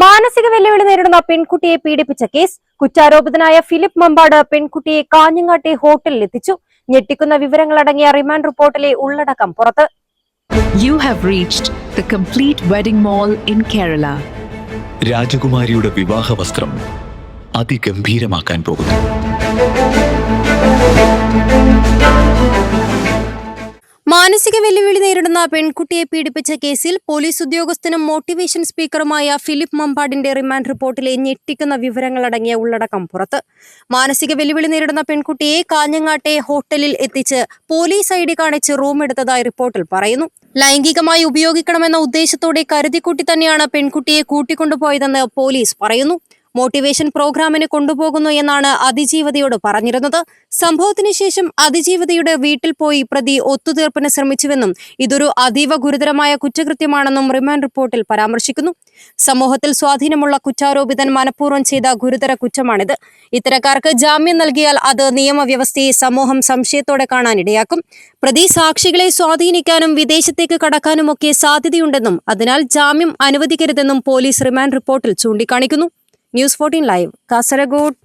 മാനസിക വെല്ലുവിളി നേരിടുന്ന പെൺകുട്ടിയെ പീഡിപ്പിച്ച കേസ് കുറ്റാരോപിതനായ ഫിലിപ്പ് മമ്പാട് പെൺകുട്ടിയെ കാഞ്ഞങ്ങാട്ടെ ഹോട്ടലിൽ എത്തിച്ചു. ഞെട്ടിക്കുന്ന വിവരങ്ങളടങ്ങിയ റിമാൻഡ് റിപ്പോർട്ടിലെ ഉള്ളടക്കം പുറത്ത്. You have reached the complete wedding mall in Kerala രാജകുമാരിയുടെ വിവാഹ വസ്ത്രം അതിഗംഭീരമാക്കാൻ പോകുന്നു. മാനസിക വെല്ലുവിളി നേരിടുന്ന പെൺകുട്ടിയെ പീഡിപ്പിച്ച കേസിൽ പോലീസ് ഉദ്യോഗസ്ഥനും മോട്ടിവേഷൻ സ്പീക്കറുമായ ഫിലിപ്പ് മമ്പാടിന്റെ റിമാൻഡ് റിപ്പോർട്ടിലെ ഞെട്ടിക്കുന്ന വിവരങ്ങളടങ്ങിയ ഉള്ളടക്കം പുറത്ത്. മാനസിക വെല്ലുവിളി നേരിടുന്ന പെൺകുട്ടിയെ കാഞ്ഞങ്ങാട്ടെ ഹോട്ടലിൽ എത്തിച്ച് പോലീസ് ഐ ഡി കാണിച്ച് റൂം എടുത്തതായി റിപ്പോർട്ടിൽ പറയുന്നു. ലൈംഗികമായി ഉപയോഗിക്കണമെന്ന ഉദ്ദേശത്തോടെ കരുതിക്കൂട്ടി തന്നെയാണ് പെൺകുട്ടിയെ കൂട്ടിക്കൊണ്ടുപോയതെന്ന് പോലീസ് പറയുന്നു. മോട്ടിവേഷൻ പ്രോഗ്രാമിന് കൊണ്ടുപോകുന്നു എന്നാണ് അതിജീവതയോട് പറഞ്ഞിരുന്നത്. സംഭവത്തിന് ശേഷം അതിജീവതയുടെ വീട്ടിൽ പോയി പ്രതി ഒത്തുതീർപ്പിന് ശ്രമിച്ചുവെന്നും ഇതൊരു അതീവ ഗുരുതരമായ കുറ്റകൃത്യമാണെന്നും റിമാൻഡ് റിപ്പോർട്ടിൽ പരാമർശിക്കുന്നു. സമൂഹത്തിൽ സ്വാധീനമുള്ള കുറ്റാരോപിതൻ മനഃപൂർവം ചെയ്ത ഗുരുതര കുറ്റമാണിത്. ഇത്തരക്കാർക്ക് ജാമ്യം നൽകിയാൽ അത് നിയമവ്യവസ്ഥയെ സമൂഹം സംശയത്തോടെ കാണാനിടയാക്കും. പ്രതി സാക്ഷികളെ സ്വാധീനിക്കാനും വിദേശത്തേക്ക് കടക്കാനുമൊക്കെ സാധ്യതയുണ്ടെന്നും അതിനാൽ ജാമ്യം അനുവദിക്കരുതെന്നും പോലീസ് റിമാൻഡ് റിപ്പോർട്ടിൽ ചൂണ്ടിക്കാണിക്കുന്നു. News fourteen live Kasaragod